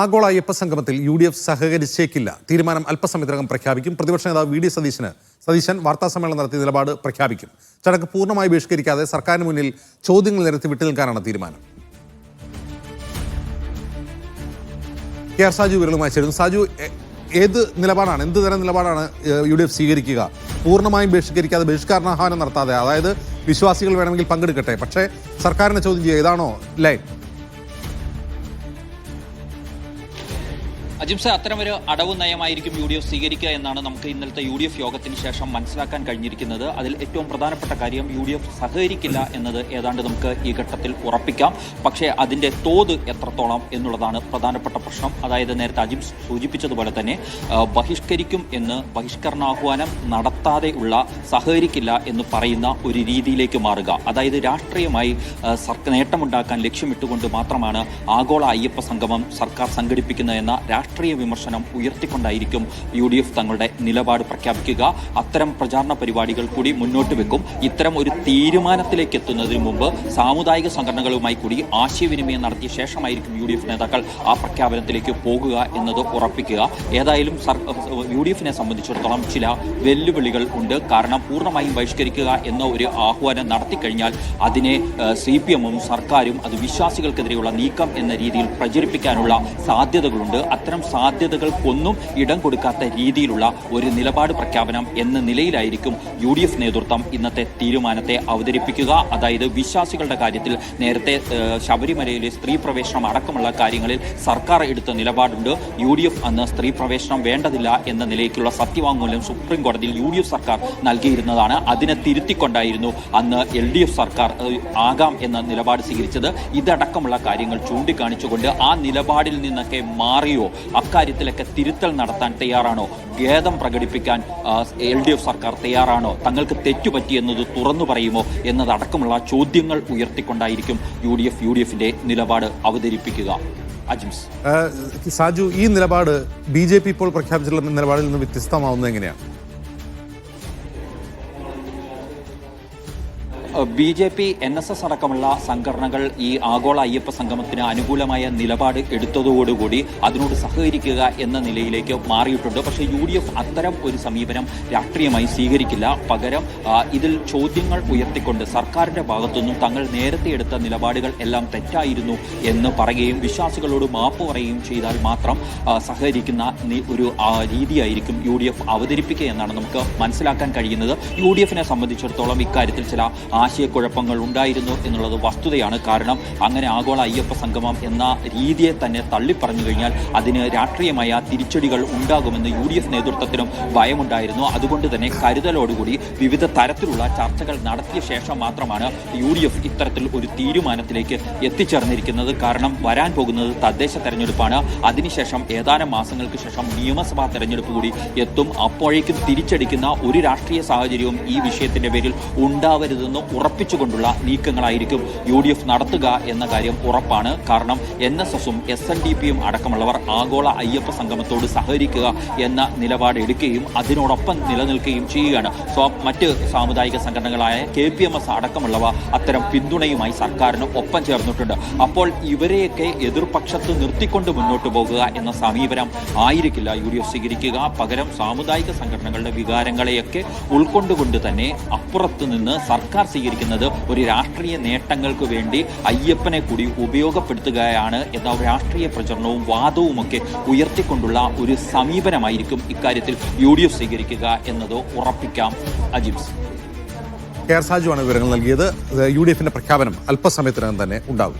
ആഗോള അയ്യപ്പ സംഗമത്തിൽ U D F സഹകരിച്ചേക്കില്ല. തീരുമാനം അല്പസമയത്തിനകം പ്രഖ്യാപിക്കും. പ്രതിപക്ഷ നേതാവ് വി ഡി സതീശന് സതീശൻ വാർത്താസമ്മേളനം നടത്തിയ നിലപാട് പ്രഖ്യാപിക്കും. ചടങ്ങ് പൂർണമായി ബഹിഷ്കരിക്കാതെ സർക്കാരിന് മുന്നിൽ ചോദ്യങ്ങൾ നിരത്തി വിട്ടുനിൽക്കാനാണ് തീരുമാനം. കെ ആർ സാജു വിരളുമായി ചേരുന്നു. സാജു ഏത് നിലപാടാണ്? എന്ത് തരം നിലപാടാണ് യു ഡി എഫ് സ്വീകരിക്കുക? പൂർണമായും ബഹിഷ്കരിക്കാതെ ബഹിഷ്കരണാഹ്വാനം നടത്താതെ അതായത് വിശ്വാസികൾ വേണമെങ്കിൽ പങ്കെടുക്കട്ടെ. പക്ഷേ സർക്കാരിനെ ചോദ്യം ചെയ്യുക ഇതാണോ ലൈൻ? അജിംസ അത്തരമൊരു അടവ് നയമായിരിക്കും യു ഡി എഫ് സ്വീകരിക്കുക എന്നാണ് നമുക്ക് ഇന്നലത്തെ യു ഡി എഫ് യോഗത്തിന് ശേഷം മനസ്സിലാക്കാൻ കഴിഞ്ഞിരിക്കുന്നത്. അതിൽ ഏറ്റവും പ്രധാനപ്പെട്ട കാര്യം യു ഡി എഫ് സഹകരിക്കില്ല എന്നത് ഏതാണ്ട് നമുക്ക് ഈ ഘട്ടത്തിൽ ഉറപ്പിക്കാം. പക്ഷേ അതിന്റെ തോത് എത്രത്തോളം എന്നുള്ളതാണ് പ്രധാനപ്പെട്ട പ്രശ്നം. അതായത് നേരത്തെ അജിംസ് സൂചിപ്പിച്ചതുപോലെ തന്നെ ബഹിഷ്കരിക്കും എന്ന് ബഹിഷ്കരണാഹ്വാനം നടത്താതെ ഉള്ള സഹകരിക്കില്ല എന്ന് പറയുന്ന ഒരു രീതിയിലേക്ക് മാറുക. അതായത് രാഷ്ട്രീയമായി നേട്ടമുണ്ടാക്കാൻ ലക്ഷ്യമിട്ടുകൊണ്ട് മാത്രമാണ് ആഗോള അയ്യപ്പ സംഗമം സർക്കാർ സംഘടിപ്പിക്കുന്നതെന്ന രാഷ്ട്രീയ വിമർശനം ഉയർത്തിക്കൊണ്ടായിരിക്കും യു ഡി എഫ് തങ്ങളുടെ നിലപാട് പ്രഖ്യാപിക്കുക. അത്തരം പ്രചാരണ പരിപാടികൾ കൂടി മുന്നോട്ട് വെക്കും. ഇത്തരം ഒരു തീരുമാനത്തിലേക്ക് എത്തുന്നതിന് മുമ്പ് സാമുദായിക സംഘടനകളുമായി കൂടി ആശയവിനിമയം നടത്തിയ ശേഷമായിരിക്കും യു ഡി എഫ് നേതാക്കൾ ആ പ്രഖ്യാപനത്തിലേക്ക് പോകുക എന്നത് ഉറപ്പിക്കുക. ഏതായാലും യു ഡി എഫിനെ സംബന്ധിച്ചിടത്തോളം ചില വെല്ലുവിളികൾ ഉണ്ട്. കാരണം പൂർണമായും ബഹിഷ്കരിക്കുക എന്ന ഒരു ആഹ്വാനം നടത്തിക്കഴിഞ്ഞാൽ അതിനെ സി പി എമ്മും സർക്കാരും അത് വിശ്വാസികൾക്കെതിരെയുള്ള നീക്കം എന്ന രീതിയിൽ പ്രചരിപ്പിക്കാനുള്ള സാധ്യതകളുണ്ട്. അത്തരം സാധ്യതകൾക്കൊന്നും ഇടം കൊടുക്കാത്ത രീതിയിലുള്ള ഒരു നിലപാട് പ്രഖ്യാപനം എന്ന നിലയിലായിരിക്കും യു ഡി എഫ് നേതൃത്വം ഇന്നത്തെ തീരുമാനത്തെ അവതരിപ്പിക്കുക. അതായത് വിശ്വാസികളുടെ കാര്യത്തിൽ നേരത്തെ ശബരിമലയിലെ സ്ത്രീ പ്രവേശനം അടക്കമുള്ള കാര്യങ്ങളിൽ സർക്കാർ എടുത്ത നിലപാടുണ്ട്. യു ഡി എഫ് അന്ന് സ്ത്രീ പ്രവേശനം വേണ്ടതില്ല എന്ന നിലയ്ക്കുള്ള സത്യവാങ്മൂലം സുപ്രീം കോടതിയിൽ യു ഡി എഫ് സർക്കാർ നൽകിയിരുന്നതാണ്. അതിനെ തിരുത്തിക്കൊണ്ടായിരുന്നു അന്ന് എൽ ഡി എഫ് സർക്കാർ ആകാം എന്ന നിലപാട് സ്വീകരിച്ചത്. ഇതടക്കമുള്ള കാര്യങ്ങൾ ചൂണ്ടിക്കാണിച്ചുകൊണ്ട് ആ നിലപാടിൽ നിന്നൊക്കെ മാറിയോ അക്കാര്യത്തിലൊക്കെ തിരുത്തൽ നടത്താൻ തയ്യാറാണോ? ഖേദം പ്രകടിപ്പിക്കാൻ എൽ ഡി എഫ് സർക്കാർ തയ്യാറാണോ? തങ്ങൾക്ക് തെറ്റുപറ്റിയെന്നത് തുറന്നു പറയുമോ? എന്നതടക്കമുള്ള ചോദ്യങ്ങൾ ഉയർത്തിക്കൊണ്ടായിരിക്കും U D F U D എഫിന്റെ നിലപാട് അവതരിപ്പിക്കുക സാജു ഈ നിലപാട് ബി ജെ പി ഇപ്പോൾ പ്രഖ്യാപിച്ചിട്ടുള്ള നിലപാടിൽ നിന്ന് വ്യത്യസ്തമാവുന്നത് എങ്ങനെയാണ്? B J P N S S അടക്കമുള്ള സംഘടനകൾ ഈ ആഗോള അയ്യപ്പ സംഗമത്തിന് അനുകൂലമായ നിലപാട് എടുത്തതോടുകൂടി അതിനോട് സഹകരിക്കുക എന്ന നിലയിലേക്ക് മാറിയിട്ടുണ്ട്. പക്ഷേ യു ഡി എഫ് അത്തരം ഒരു സമീപനം രാഷ്ട്രീയമായി സ്വീകരിക്കില്ല. പകരം ഇതിൽ ചോദ്യങ്ങൾ ഉയർത്തിക്കൊണ്ട് സർക്കാരിന്റെ ഭാഗത്തുനിന്നും തങ്ങൾ നേരത്തെ എടുത്ത നിലപാടുകൾ എല്ലാം തെറ്റായിരുന്നു എന്ന് പറയുകയും വിശ്വാസികളോട് മാപ്പ് പറയുകയും ചെയ്താൽ മാത്രം സഹകരിക്കുന്ന ഒരു രീതിയായിരിക്കും യു ഡി എഫ് അവതരിപ്പിക്കുക എന്നാണ് നമുക്ക് മനസ്സിലാക്കാൻ കഴിയുന്നത്. യു ഡി എഫിനെ സംബന്ധിച്ചിടത്തോളം ഇക്കാര്യത്തിൽ ചില ആശയക്കുഴപ്പങ്ങൾ ഉണ്ടായിരുന്നു എന്നുള്ളത് വസ്തുതയാണ്. കാരണം അങ്ങനെ ആഗോള അയ്യപ്പ സംഗമം എന്ന രീതിയെ തന്നെ തള്ളിപ്പറഞ്ഞു കഴിഞ്ഞാൽ അതിന് രാഷ്ട്രീയമായ തിരിച്ചടികൾ ഉണ്ടാകുമെന്ന് യു ഡി എഫ് നേതൃത്വത്തിനും ഭയമുണ്ടായിരുന്നു. അതുകൊണ്ട് തന്നെ കരുതലോടുകൂടി വിവിധ തരത്തിലുള്ള ചർച്ചകൾ നടത്തിയ ശേഷം മാത്രമാണ് യു ഡി എഫ് ഇത്തരത്തിൽ ഒരു തീരുമാനത്തിലേക്ക് എത്തിച്ചേർന്നിരിക്കുന്നത്. കാരണം വരാൻ പോകുന്നത് തദ്ദേശ തെരഞ്ഞെടുപ്പാണ്. അതിനുശേഷം ഏതാനും മാസങ്ങൾക്ക് ശേഷം നിയമസഭാ തെരഞ്ഞെടുപ്പ് കൂടി എത്തും. അപ്പോഴേക്കും തിരിച്ചടിക്കുന്ന ഒരു രാഷ്ട്രീയ സാഹചര്യവും ഈ വിഷയത്തിന്റെ പേരിൽ ഉണ്ടാവരുതെന്ന് ഉറപ്പിച്ചുകൊണ്ടുള്ള നീക്കങ്ങളായിരിക്കും യു ഡി എഫ് നടത്തുക എന്ന കാര്യം ഉറപ്പാണ്. കാരണം എൻ എസ് എസും എസ് എൻ ഡി പിയും അടക്കമുള്ളവർ ആഗോള അയ്യപ്പ സംഗമത്തോട് സഹകരിക്കുക എന്ന നിലപാട് എടുക്കുകയും അതിനോടൊപ്പം നിലനിൽക്കുകയും ചെയ്യുകയാണ്. സോ മറ്റ് സാമുദായിക സംഘടനകളായ കെ പി എം എസ് അടക്കമുള്ളവ അത്തരം പിന്തുണയുമായി സർക്കാരിന് ഒപ്പം ചേർന്നിട്ടുണ്ട്. അപ്പോൾ ഇവരെയൊക്കെ എതിർപക്ഷത്ത് നിർത്തിക്കൊണ്ട് മുന്നോട്ട് പോകുക എന്ന സമീപനം ആയിരിക്കില്ല യു ഡി എഫ് സ്വീകരിക്കുക. പകരം സാമുദായിക സംഘടനകളുടെ വികാരങ്ങളെയൊക്കെ ഉൾക്കൊണ്ടുകൊണ്ട് തന്നെ അപ്പുറത്ത് നിന്ന് സർക്കാർ സ്വീകരിക്കുന്നത് ഒരു രാഷ്ട്രീയ നേട്ടങ്ങൾക്ക് വേണ്ടി അയ്യപ്പനെ കൂടി ഉപയോഗപ്പെടുത്തുകയാണ്. എന്ന രാഷ്ട്രീയ പ്രചരണവും വാദവുമൊക്കെ ഉയർത്തിക്കൊണ്ടുള്ള ഒരു സമീപനമായിരിക്കും ഇക്കാര്യത്തിൽ യു ഡി എഫ് സ്വീകരിക്കുക എന്നത് ഉറപ്പിക്കാം. അജിംസ് കെ ആർ സാജു ആണ് വിവരങ്ങൾ നൽകിയത്. യു ഡി എഫിന്റെ പ്രഖ്യാപനം അല്പസമയത്തിനകം തന്നെ ഉണ്ടാകും.